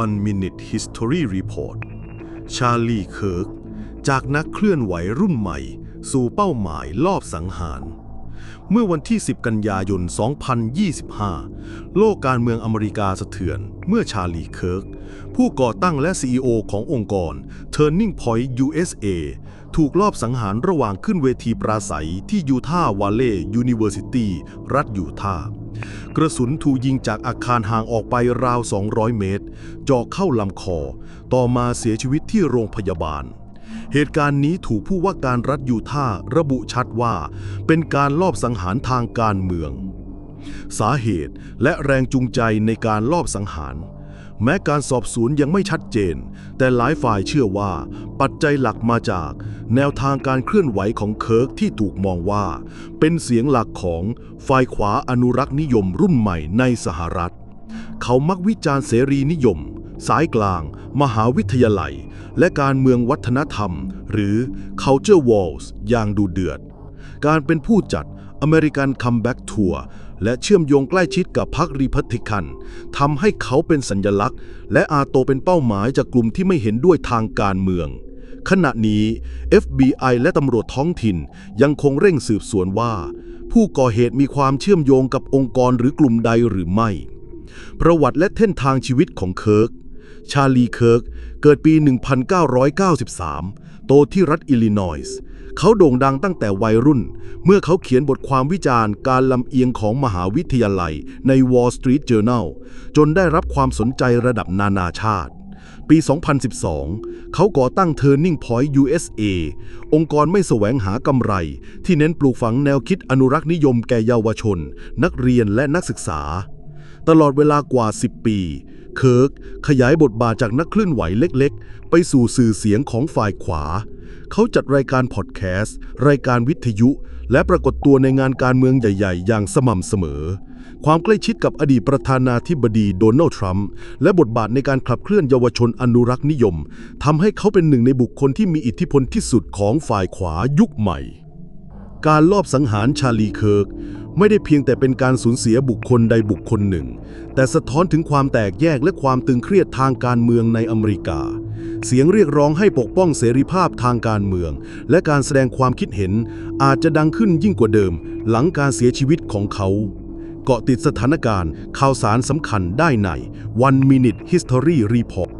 One Minute History Report ชาลีเคิร์ก จากนักเคลื่อนไหวรุ่นใหม่ สู่เป้าหมายลอบสังหาร เมื่อวันที่ 10 กันยายน 2025 โลกการเมืองอเมริกาสะเทือน เมื่อชาลีเคิร์ก ผู้ก่อตั้งและ CEO ขององค์กร Turning Point USA ถูกลอบสังหารระหว่างขึ้นเวทีปราศัยที่ยูทาห์วาเลย์ยูนิเวอร์ซิตี้รัฐยูทาห์ กระสุนถูกยิงจากอาคารห่างออกไปราว 200 เมตรเจาะเข้าลำคอ ต่อมาเสียชีวิตที่โรงพยาบาล เหตุการณ์นี้ถูกผู้ว่าการรัฐยูทาห์ระบุชัดว่า เป็นการลอบสังหารทางการเมือง สาเหตุและแรงจูงใจในการลอบสังหาร แม้การสอบสวนยังไม่ชัดเจน แต่หลายฝ่ายเชื่อว่า ปัจจัยหลักมาจาก แนวทางการเคลื่อนไหวของเคิร์กที่ถูกมองว่า เป็นเสียงหลักของฝ่ายขวาอนุรักษ์นิยมรุ่นใหม่ในสหรัฐ เขามักวิจารณ์เสรีนิยม สายกลาง มหาวิทยาลัย และการเมืองวัฒนธรรม หรือ culture wars อย่างดูเดือด การเป็นผู้จัด American Comeback Tour และเชื่อมโยงใกล้ชิดกับพรรครีพับลิกันทำให้เขาเป็นสัญลักษณ์ และอาโตเป็นเป้าหมายจากกลุ่มที่ไม่เห็นด้วยทางการเมือง ขณะนี้ FBI และตำรวจท้องถิ่นยังคงเร่งสืบสวนว่า ผู้ก่อเหตุมีความเชื่อมโยงกับองค์กรหรือกลุ่มใดหรือไม่ ประวัติและเส้นทางชีวิตของเคิร์ก ชาลีเคิร์ก เกิดปี 1993 โตที่รัฐอิลลินอยส์ เขาโด่งดังตั้งแต่วัยรุ่น เมื่อเขาเขียนบทความวิจารณ์การลำเอียงของมหาวิทยาลัยใน Wall Street Journal จนได้รับความสนใจระดับนานาชาติปี 2012 เขาก่อตั้ง Turning Point USA องค์กรไม่แสวงหากำไร ที่เน้นปลูกฝังแนวคิดอนุรักษ์นิยมแก่เยาวชน นักเรียนและนักศึกษา ตลอดเวลากว่า 10 ปี เคิร์กขยายบทบาทจากนักเคลื่อนไหวเล็กๆ ไปสู่สื่อเสียงของฝ่ายขวา เขาจัดรายการพอดแคสต์ รายการวิทยุ และปรากฏตัวในงานการเมืองใหญ่ๆ อย่างสม่ำเสมอ ความใกล้ชิดกับอดีตประธานาธิบดีโดนัลด์ทรัมป์และบทบาทในการขับเคลื่อนเยาวชนอนุรักษ์นิยมทำให้เขาเป็นหนึ่งในบุคคลที่มีอิทธิพลที่สุดของฝ่ายขวายุคใหม่ การลอบสังหารชาลีเคิร์ก ไม่ได้เพียงแต่เป็นการสูญเสียบุคคลใดบุคคลหนึ่ง แต่สะท้อนถึงความแตกแยกและความตึงเครียดทางการเมืองในอเมริกา เสียงเรียกร้องให้ปกป้องเสรีภาพทางการเมือง และการแสดงความคิดเห็น อาจจะดังขึ้นยิ่งกว่าเดิม หลังการเสียชีวิตของเขา เกาะติดสถานการณ์ ข่าวสารสำคัญได้ใน One Minute History Report